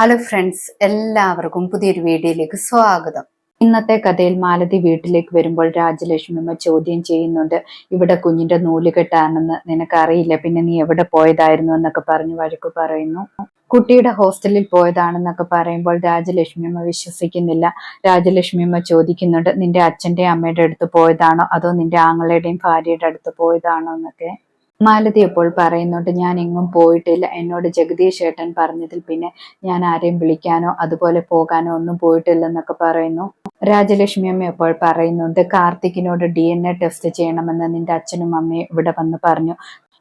Hello friends എല്ലാവർക്കും പുതിയൊരു വീഡിയോയിലേക്ക് സ്വാഗതം. ഇന്നത്തെ കഥയിൽ മാലതി വീട്ടിലേക്ക് വരുമ്പോൾ രാജലക്ഷ്മിയമ്മ ചോദ്യം ചെയ്യുന്നുണ്ട് ഇവിടെ കുഞ്ഞിന്റെ നൂലുകെട്ടാണെന്ന് നിനക്കറിയില്ല പിന്നെ നീ എവിടെ പോയതായിരുന്നു? എന്നൊക്കെ പറഞ്ഞ് വഴക്ക് പറയുന്നു. കുട്ടിയുടെ ഹോസ്റ്റലിൽ പോയതാണെന്നൊക്കെ പറയുമ്പോൾ രാജലക്ഷ്മിയമ്മ വിശ്വസിക്കുന്നില്ല. രാജലക്ഷ്മിയമ്മ ചോദിക്കുന്നുണ്ട് നിന്റെ അച്ഛന്റെ അമ്മയുടെ അടുത്ത് പോയതാണോ? അതോ നിന്റെ ആങ്ങളുടെയും ഭാര്യയുടെ അടുത്ത് പോയതാണോ? എന്നൊക്കെ. മാലതി അപ്പോൾ പറയുന്നുണ്ട് ഞാൻ എങ്ങും പോയിട്ടില്ല. എന്നോട് ജഗദീഷ് ഏട്ടൻ പറഞ്ഞതിൽ പിന്നെ ഞാൻ ആരെയും വിളിക്കാനോ അതുപോലെ പോകാനോ ഒന്നും പോയിട്ടില്ലെന്നൊക്കെ പറയുന്നു. രാജലക്ഷ്മി അമ്മ എപ്പോൾ പറയുന്നുണ്ട് കാർത്തിക്കിനോട് ഡി എൻ എ ടെസ്റ്റ് ചെയ്യണമെന്ന് നിന്റെ അച്ഛനും അമ്മയും ഇവിടെ വന്ന് പറഞ്ഞു.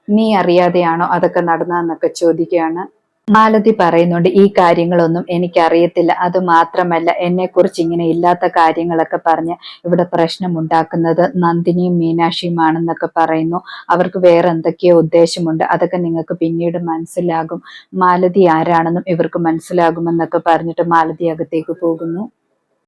നീ അറിയാതെയാണോ അതൊക്കെ നടന്നതെന്നൊക്കെ ചോദിക്കുകയാണ്. മാലതി പറയുന്നുണ്ട് ഈ കാര്യങ്ങളൊന്നും എനിക്കറിയത്തില്ല. അത് മാത്രമല്ല എന്നെക്കുറിച്ച് ഇങ്ങനെ ഇല്ലാത്ത കാര്യങ്ങളൊക്കെ പറഞ്ഞ് ഇവിടെ പ്രശ്നം ഉണ്ടാക്കുന്നത് നന്ദിനിയും മീനാക്ഷിയുമാണെന്നൊക്കെ പറയുന്നു. അവർക്ക് വേറെ എന്തൊക്കെയോ ഉദ്ദേശമുണ്ട്. അതൊക്കെ നിങ്ങൾക്ക് പിന്നീട് മനസ്സിലാകും. മാലതി ആരാണെന്നും ഇവർക്ക് മനസ്സിലാകുമെന്നൊക്കെ പറഞ്ഞിട്ട് മാലതി അകത്തേക്ക് പോകുന്നു.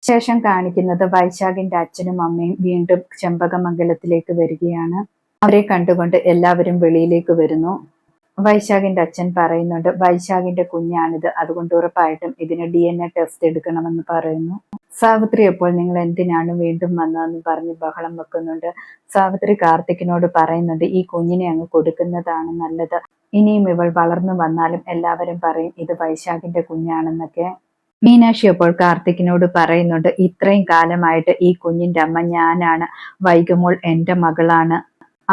ശേഷം കാണിക്കുന്നത് വൈശാഖിന്റെ അച്ഛനും അമ്മയും വീണ്ടും ചെമ്പകമംഗലത്തിലേക്ക് വരികയാണ്. അവരെ കണ്ടുകൊണ്ട് എല്ലാവരും വെളിയിലേക്ക് വരുന്നു. വൈശാഖിന്റെ അച്ഛൻ പറയുന്നുണ്ട് വൈശാഖിന്റെ കുഞ്ഞാണിത്. അതുകൊണ്ട് ഉറപ്പായിട്ടും ഇതിന് ഡി എൻ എ ടെസ്റ്റ് എടുക്കണമെന്ന് പറയുന്നു. സാവിത്രി അപ്പോൾ നിങ്ങൾ എന്തിനാണ് വീണ്ടും വന്നതെന്ന് പറഞ്ഞ് ബഹളം വെക്കുന്നുണ്ട്? സാവിത്രി കാർത്തിക്കിനോട് പറയുന്നുണ്ട് ഈ കുഞ്ഞിനെ അങ്ങ് കൊടുക്കുന്നതാണ് നല്ലത്. ഇനിയും ഇവൾ വളർന്നു വന്നാലും എല്ലാവരും പറയും ഇത് വൈശാഖിന്റെ കുഞ്ഞാണെന്നൊക്കെ. മീനാക്ഷി അപ്പോൾ കാർത്തിക്കിനോട് പറയുന്നുണ്ട് ഇത്രയും കാലമായിട്ട് ഈ കുഞ്ഞിന്റെ അമ്മ ഞാനാണ്. വൈകുമോൾ എന്റെ മകളാണ്.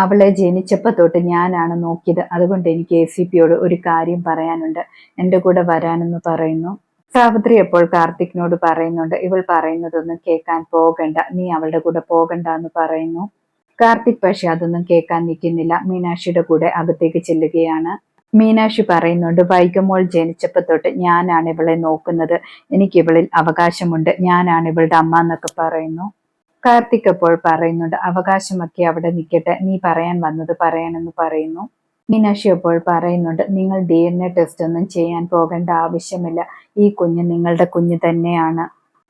അവളെ ജനിച്ചപ്പോൾ തൊട്ട് ഞാനാണ് നോക്കിയത്. അതുകൊണ്ട് എനിക്ക് എ സി പിയോട് ഒരു കാര്യം പറയാനുണ്ട്. എന്റെ കൂടെ വരാനെന്ന് പറയുന്നു. സാവിത്രി എപ്പോൾ കാർത്തിക്കിനോട് പറയുന്നുണ്ട്. ഇവൾ പറയുന്നതൊന്നും കേൾക്കാൻ പോകണ്ട. നീ അവളുടെ കൂടെ പോകണ്ട എന്ന് പറയുന്നു. കാർത്തിക് പക്ഷെ അതൊന്നും കേൾക്കാൻ നിൽക്കുന്നില്ല. മീനാക്ഷിയുടെ കൂടെ അകത്തേക്ക് ചെല്ലുകയാണ്. മീനാക്ഷി പറയുന്നുണ്ട് വൈകമോൾ ജനിച്ചപ്പോൾ തൊട്ട് ഞാനാണ് ഇവളെ നോക്കുന്നത്. എനിക്ക് ഇവളിൽ അവകാശമുണ്ട്. ഞാനാണ് ഇവളുടെ അമ്മ എന്നൊക്കെ പറയുന്നു. കാർത്തിക് അപ്പോൾ പറയുന്നുണ്ട് അവകാശമൊക്കെ അവിടെ നിൽക്കട്ടെ നീ പറയാൻ വന്നത് പറയാനെന്ന് പറയുന്നു. മീനാക്ഷി അപ്പോൾ പറയുന്നുണ്ട് നിങ്ങൾ ഡി എൻ എ ടെസ്റ്റ് ഒന്നും ചെയ്യാൻ പോകേണ്ട ആവശ്യമില്ല ഈ കുഞ്ഞ് നിങ്ങളുടെ കുഞ്ഞ് തന്നെയാണ്.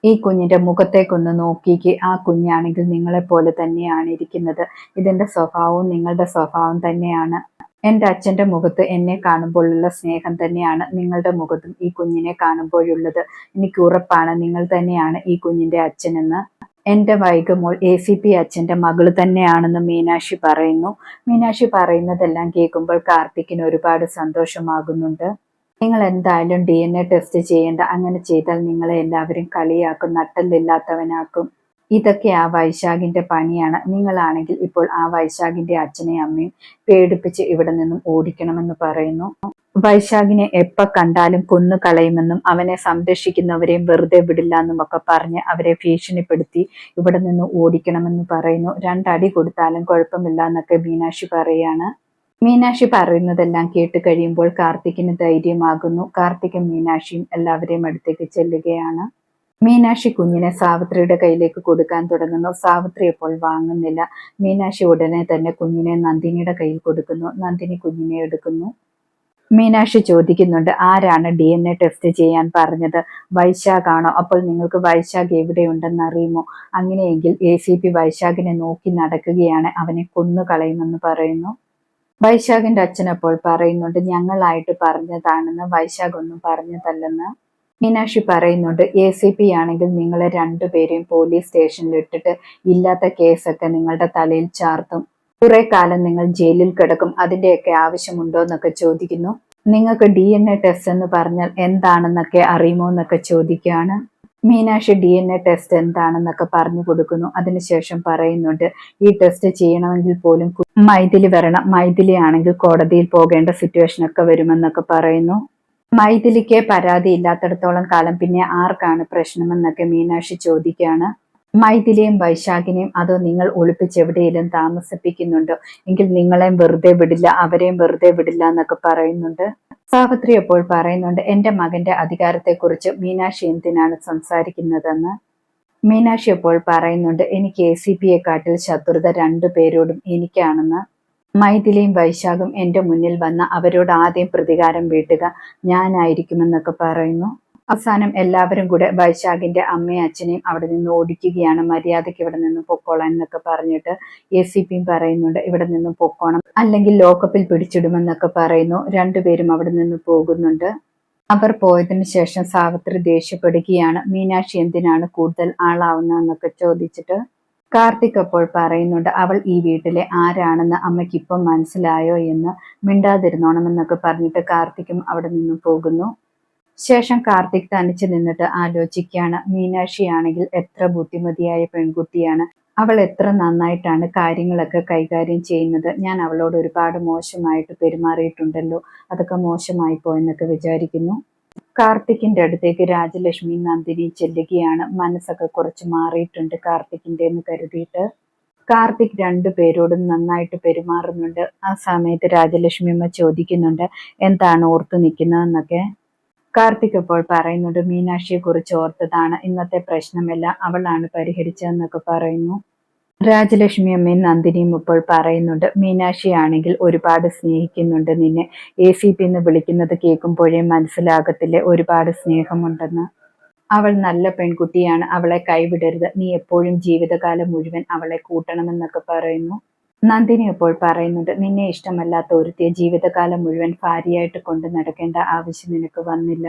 ഈ കുഞ്ഞിന്റെ മുഖത്തേക്കൊന്ന് നോക്കിക്ക് ആ കുഞ്ഞാണെങ്കിൽ നിങ്ങളെ പോലെ തന്നെയാണ് ഇരിക്കുന്നത്. ഇതിന്റെ സ്വഭാവവും നിങ്ങളുടെ സ്വഭാവം തന്നെയാണ്. എന്റെ അച്ഛന്റെ മുഖത്ത് എന്നെ കാണുമ്പോഴുള്ള സ്നേഹം തന്നെയാണ് നിങ്ങളുടെ മുഖത്തും ഈ കുഞ്ഞിനെ കാണുമ്പോഴുള്ളത്. എനിക്ക് ഉറപ്പാണ് നിങ്ങൾ തന്നെയാണ് ഈ കുഞ്ഞിന്റെ അച്ഛനെന്ന്. എന്റെ വൈകമോൾ എ സി പി അച്ഛന്റെ മകൾ തന്നെയാണെന്ന് മീനാക്ഷി പറയുന്നു. മീനാക്ഷി പറയുന്നതെല്ലാം കേൾക്കുമ്പോൾ കാർത്തിക്കിന് ഒരുപാട് സന്തോഷമാകുന്നുണ്ട്. നിങ്ങൾ എന്തായാലും ഡി എൻ എ ടെസ്റ്റ് ചെയ്യേണ്ട അങ്ങനെ ചെയ്താൽ നിങ്ങളെ എല്ലാവരും കളിയാക്കും നട്ടല്ലില്ലാത്തവനാക്കും. ഇതൊക്കെ ആ വൈശാഖിന്റെ പണിയാണ്. നിങ്ങളാണെങ്കിൽ ഇപ്പോൾ ആ വൈശാഖിന്റെ അച്ഛനെയും അമ്മയും പേടിപ്പിച്ച് ഇവിടെ നിന്നും ഓടിക്കണമെന്ന് പറയുന്നു. വൈശാഖിനെ എപ്പ കണ്ടാലും കൊന്നു കളയുമെന്നും അവനെ സംരക്ഷിക്കുന്നവരെയും വെറുതെ വിടില്ല എന്നും ഒക്കെ പറഞ്ഞ് അവരെ ഭീഷണിപ്പെടുത്തി ഇവിടെ നിന്ന് ഓടിക്കണമെന്ന് പറയുന്നു. രണ്ടടി കൊടുത്താലും കുഴപ്പമില്ല എന്നൊക്കെ മീനാക്ഷി പറയാണ് മീനാക്ഷി പറയുന്നതെല്ലാം കേട്ട് കഴിയുമ്പോൾ കാർത്തിക്കിന് ധൈര്യമാകുന്നു. കാർത്തിക്കും മീനാക്ഷിയും എല്ലാവരെയും അടുത്തേക്ക് ചെല്ലുകയാണ്. മീനാക്ഷി കുഞ്ഞിനെ സാവിത്രിയുടെ കയ്യിലേക്ക് കൊടുക്കാൻ തുടങ്ങുന്നു. സാവിത്രി ഇപ്പോൾ വാങ്ങുന്നില്ല. മീനാക്ഷി ഉടനെ തന്നെ കുഞ്ഞിനെ നന്ദിനിയുടെ കയ്യിൽ കൊടുക്കുന്നു. നന്ദിനി കുഞ്ഞിനെ എടുക്കുന്നു. മീനാക്ഷി ചോദിക്കുന്നുണ്ട് ആരാണ് ഡി എൻ എ ടെസ്റ്റ് ചെയ്യാൻ പറഞ്ഞത്? വൈശാഖാണോ? അപ്പോൾ നിങ്ങൾക്ക് വൈശാഖ് എവിടെയുണ്ടെന്ന് അറിയുമോ അങ്ങനെയെങ്കിൽ എ സി പി വൈശാഖിനെ നോക്കി നടക്കുകയാണ് അവനെ കൊന്നു കളയുമെന്ന് പറയുന്നു. വൈശാഖിന്റെ അച്ഛൻ അപ്പോൾ പറയുന്നുണ്ട് ഞങ്ങളായിട്ട് പറഞ്ഞതാണെന്ന് വൈശാഖ് ഒന്നും പറഞ്ഞതല്ലെന്ന്. മീനാക്ഷി പറയുന്നുണ്ട് എ സി പി ആണെങ്കിൽ നിങ്ങളെ രണ്ടുപേരെയും പോലീസ് സ്റ്റേഷനിൽ ഇട്ടിട്ട് ഇല്ലാത്ത കേസൊക്കെ നിങ്ങളുടെ തലയിൽ ചാർത്തും. കുറെ കാലം നിങ്ങൾ ജയിലിൽ കിടക്കും. അതിന്റെയൊക്കെ ആവശ്യമുണ്ടോ എന്നൊക്കെ ചോദിക്കുന്നു. നിങ്ങൾക്ക് ഡി എൻ എ ടെസ്റ്റ് എന്ന് പറഞ്ഞാൽ എന്താണെന്നൊക്കെ അറിയുമോ എന്നൊക്കെ ചോദിക്കുകയാണ്. Meenakshi D N A test എന്താണെന്നൊക്കെ പറഞ്ഞു കൊടുക്കുന്നു. അതിനുശേഷം പറയുന്നുണ്ട് ഈ ടെസ്റ്റ് ചെയ്യണമെങ്കിൽ പോലും മൈഥിലി വരണം. മൈഥിലി ആണെങ്കിൽ കോടതിയിൽ പോകേണ്ട സിറ്റുവേഷൻ ഒക്കെ വരുമെന്നൊക്കെ പറയുന്നു. മൈഥിലിക്ക് പരാതി ഇല്ലാത്തടത്തോളം കാലം പിന്നെ ആർക്കാണ് പ്രശ്നമെന്നൊക്കെ മീനാക്ഷി ചോദിക്കുകയാണ്. മൈഥിലിയും വൈശാഖിനെയും അതോ നിങ്ങൾ ഒളിപ്പിച്ച് എവിടെയെങ്കിലും താമസിപ്പിക്കുന്നുണ്ടോ? എങ്കിൽ നിങ്ങളെയും വെറുതെ വിടില്ല അവരെയും വെറുതെ വിടില്ല എന്നൊക്കെ പറയുന്നുണ്ട്. സാവിത്രി അപ്പോൾ പറയുന്നുണ്ട് എന്റെ മകന്റെ അധികാരത്തെക്കുറിച്ച് മീനാക്ഷി എന്തിനാണ് സംസാരിക്കുന്നതെന്ന്? മീനാക്ഷി അപ്പോൾ പറയുന്നുണ്ട് എനിക്ക് എ സി കാട്ടിൽ ശത്രുത രണ്ടു പേരോടും എനിക്കാണെന്ന്. മൈഥിലിയും വൈശാഖും എന്റെ മുന്നിൽ വന്ന അവരോട് ആദ്യം പ്രതികാരം വീട്ടുക. ഞാനായിരിക്കുമെന്നൊക്കെ പറയുന്നു. അവസാനം എല്ലാവരും കൂടെ വൈശാഖിന്റെ അമ്മയും അച്ഛനെയും അവിടെ നിന്ന് ഓടിക്കുകയാണ്. മര്യാദയ്ക്ക് ഇവിടെ നിന്ന് പൊക്കോളാൻ എന്നൊക്കെ പറഞ്ഞിട്ട് എ സി പിയും പറയുന്നുണ്ട്. ഇവിടെ നിന്ന് പൊക്കോണം. അല്ലെങ്കിൽ ലോക്കപ്പിൽ പിടിച്ചിടുമെന്നൊക്കെ പറയുന്നു. രണ്ടുപേരും അവിടെ നിന്ന് പോകുന്നുണ്ട്. അവർ പോയതിനു ശേഷം സാവിത്രി ദേഷ്യപ്പെടുകയാണ്. മീനാക്ഷി എന്തിനാണ് കൂടുതൽ ആളാവുന്നതെന്നൊക്കെ ചോദിച്ചിട്ട് കാർത്തിക് അപ്പോൾ പറയുന്നുണ്ട് അവൾ ഈ വീട്ടിലെ ആരാണെന്ന് അമ്മയ്ക്ക് ഇപ്പം മനസ്സിലായോ എന്ന്? മിണ്ടാതിരുന്നോണമെന്നൊക്കെ പറഞ്ഞിട്ട് കാർത്തിക്കും അവിടെ നിന്നും പോകുന്നു. ശേഷം കാർത്തിക് തനിച്ച് നിന്നിട്ട് ആലോചിക്കുകയാണ്. മീനാക്ഷിയാണെങ്കിൽ എത്ര ബുദ്ധിമതിയായ പെൺകുട്ടിയാണ്. അവൾ എത്ര നന്നായിട്ടാണ് കാര്യങ്ങളൊക്കെ കൈകാര്യം ചെയ്യുന്നത്. ഞാൻ അവളോട് ഒരുപാട് മോശമായിട്ട് പെരുമാറിയിട്ടുണ്ടല്ലോ. അതൊക്കെ മോശമായി പോയെന്നൊക്കെ വിചാരിക്കുന്നു. കാർത്തിക്കിന്റെ അടുത്തേക്ക് രാജലക്ഷ്മി നന്ദിനി ചെല്ലുകയാണ്. മനസ്സൊക്കെ കുറച്ച് മാറിയിട്ടുണ്ട് കാർത്തിക്കിന്റെ എന്ന് കരുതിയിട്ട്. കാർത്തിക് രണ്ടു പേരോടും നന്നായിട്ട് പെരുമാറുന്നുണ്ട്. ആ സമയത്ത് രാജലക്ഷ്മി അമ്മ ചോദിക്കുന്നുണ്ട് എന്താണ് ഓർത്തു നിൽക്കുന്നതെന്നൊക്കെ? കാർത്തിക് ഇപ്പോൾ പറയുന്നുണ്ട് മീനാക്ഷിയെ കുറിച്ച് ഓർത്തതാണ്. ഇന്നത്തെ പ്രശ്നമെല്ലാം അവളാണ് പരിഹരിച്ചതെന്നൊക്കെ പറയുന്നു. രാജലക്ഷ്മി അമ്മയും നന്ദിനിയും ഇപ്പോൾ പറയുന്നുണ്ട് മീനാക്ഷി ആണെങ്കിൽ ഒരുപാട് സ്നേഹിക്കുന്നുണ്ട് നിന്നെ. എ സി പി എന്ന് വിളിക്കുന്നത് കേൾക്കുമ്പോഴേ മനസ്സിലാകത്തില്ലേ ഒരുപാട് സ്നേഹമുണ്ടെന്ന്. അവൾ നല്ല പെൺകുട്ടിയാണ് അവളെ കൈവിടരുത്. നീ എപ്പോഴും ജീവിതകാലം മുഴുവൻ അവളെ കൂട്ടണമെന്നൊക്കെ പറയുന്നു. നന്ദിനി ഇപ്പോൾ പറയുന്നുണ്ട് നിന്നെ ഇഷ്ടമല്ലാത്ത ഒരുത്തിയെ ജീവിതകാലം മുഴുവൻ ഭാര്യയായിട്ട് കൊണ്ട് നടക്കേണ്ട ആവശ്യം നിനക്ക് വന്നില്ല.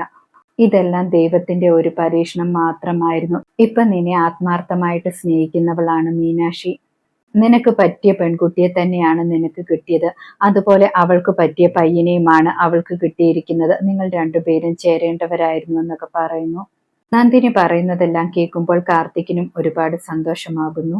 ഇതെല്ലാം ദൈവത്തിന്റെ ഒരു പരീക്ഷണം മാത്രമായിരുന്നു. ഇപ്പൊ നിന്നെ ആത്മാർത്ഥമായിട്ട് സ്നേഹിക്കുന്നവളാണ് മീനാക്ഷി. നിനക്ക് പറ്റിയ പെൺകുട്ടിയെ തന്നെയാണ് നിനക്ക് കിട്ടിയത്. അതുപോലെ അവൾക്ക് പറ്റിയ പയ്യനെയുമാണ് അവൾക്ക് കിട്ടിയിരിക്കുന്നത്. നിങ്ങൾ രണ്ടുപേരും ചേരേണ്ടവരായിരുന്നു എന്നൊക്കെ പറയുന്നു. നന്ദിനി പറയുന്നതെല്ലാം കേൾക്കുമ്പോൾ കാർത്തിക്കിനും ഒരുപാട് സന്തോഷമാകുന്നു.